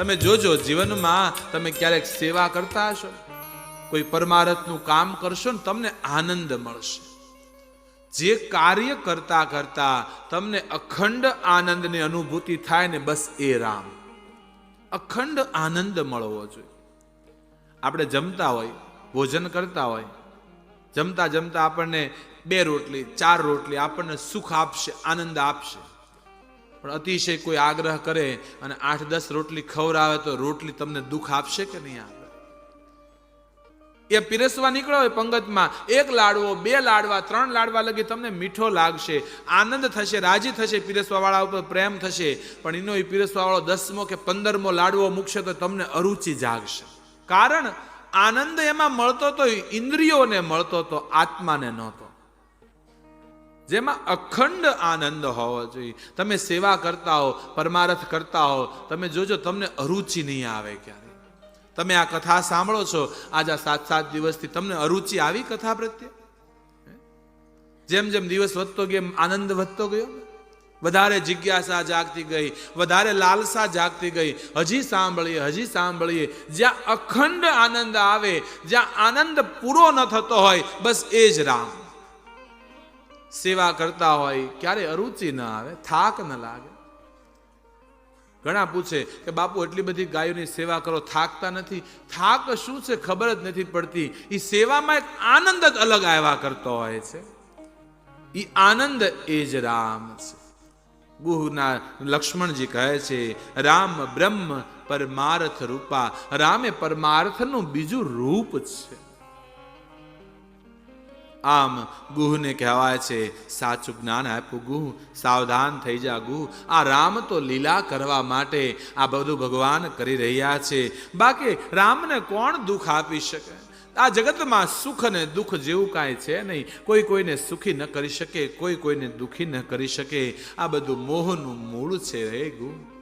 તમે જોજો, જીવનમાં તમે ક્યારેક સેવા કરતા હશો, કોઈ પરમારથનું કામ કરશો ને તમને આનંદ મળશે. જે કાર્ય કરતા કરતા તમને અખંડ આનંદની અનુભૂતિ થાય ને બસ એ રામ. અખંડ આનંદ મળવો જોઈએ. આપણે જમતા હોય, ભોજન કરતા હોય, જમતા જમતા આપણને બે રોટલી, ચાર રોટલી આપણને સુખ આપશે, આનંદ આપશે. પણ અતિશય કોઈ આગ્રહ કરે અને આઠ દસ રોટલી ખવડાવે તો રોટલી તમને દુઃખ આપશે કે નહીં આપે? એ પીરસવા નીકળ્યો હોય પંગતમાં. એક લાડવો, બે લાડવા, ત્રણ લાડવા લગી તમને મીઠો લાગશે. આનંદ થશે, રાજી થશે પીરસવા વાળા ઉપર, પ્રેમ થશે. પણ એનો એ પીરસવા વાળો દસમો કે પંદરમો લાડવો મૂકશે તો તમને અરુચિ જાગશે. કારણ આનંદ એમાં મળતો તો ઇન્દ્રિયોને મળતો તો આત્માને નહોતો. જેમાં અખંડ આનંદ હોવો જોઈએ. તમે સેવા કરતા હો, પરમારથ કરતા હો, તમે જોજો તમને અરુચિ નહીં આવે ક્યારે તમે આ કથા સાંભળો છો, આજ આ સાત સાત દિવસથી તમને અરુચિ આવી કથા પ્રત્યે? જેમ જેમ દિવસ વધતો ગયો આનંદ વધતો ગયો વધારે જિજ્ઞાસા જાગતી ગઈ, વધારે લાલસા જાગતી ગઈ. હજી સાંભળીએ હજી સાંભળીએ. જ્યાં અખંડ આનંદ આવે, જ્યાં આનંદ પૂરો ન થતો હોય, બસ એ જ રામ. સેવા કરતા હોય, ક્યારે અરુચિ ન આવે, થાક ન લાગે. ઘણા પૂછે કે બાપુ, એટલી બધી ગાયોની સેવા કરો, થાકતા નથી. થાક શું છે ખબર જ નથી પડતી. એ સેવામાં એક આનંદ જ અલગ આવ્યા કરતો હોય છે. એ આનંદ એ જ રામ છે. ગુહના લક્ષ્મણજી કહે છે, રામ બ્રહ્મ પરમાર્થ રૂપા. રામે પરમાર્થનું બીજું રૂપ છે. આમ ગુહને કહેવાય છે, સાચું જ્ઞાન આપ્યું ગુહ, સાવધાન થઈ જા ગુહ. આ રામ તો લીલા કરવા માટે આ બધું ભગવાન કરી રહ્યા છે. બાકી રામને કોણ દુઃખ આપી શકે? આ જગતમાં સુખ અને દુઃખ જેવું કાંઈ છે નહીં. કોઈ કોઈને સુખી ન કરી શકે, કોઈ કોઈને દુઃખી ન કરી શકે. આ બધું મોહનું મૂળ છે રે ગુહ.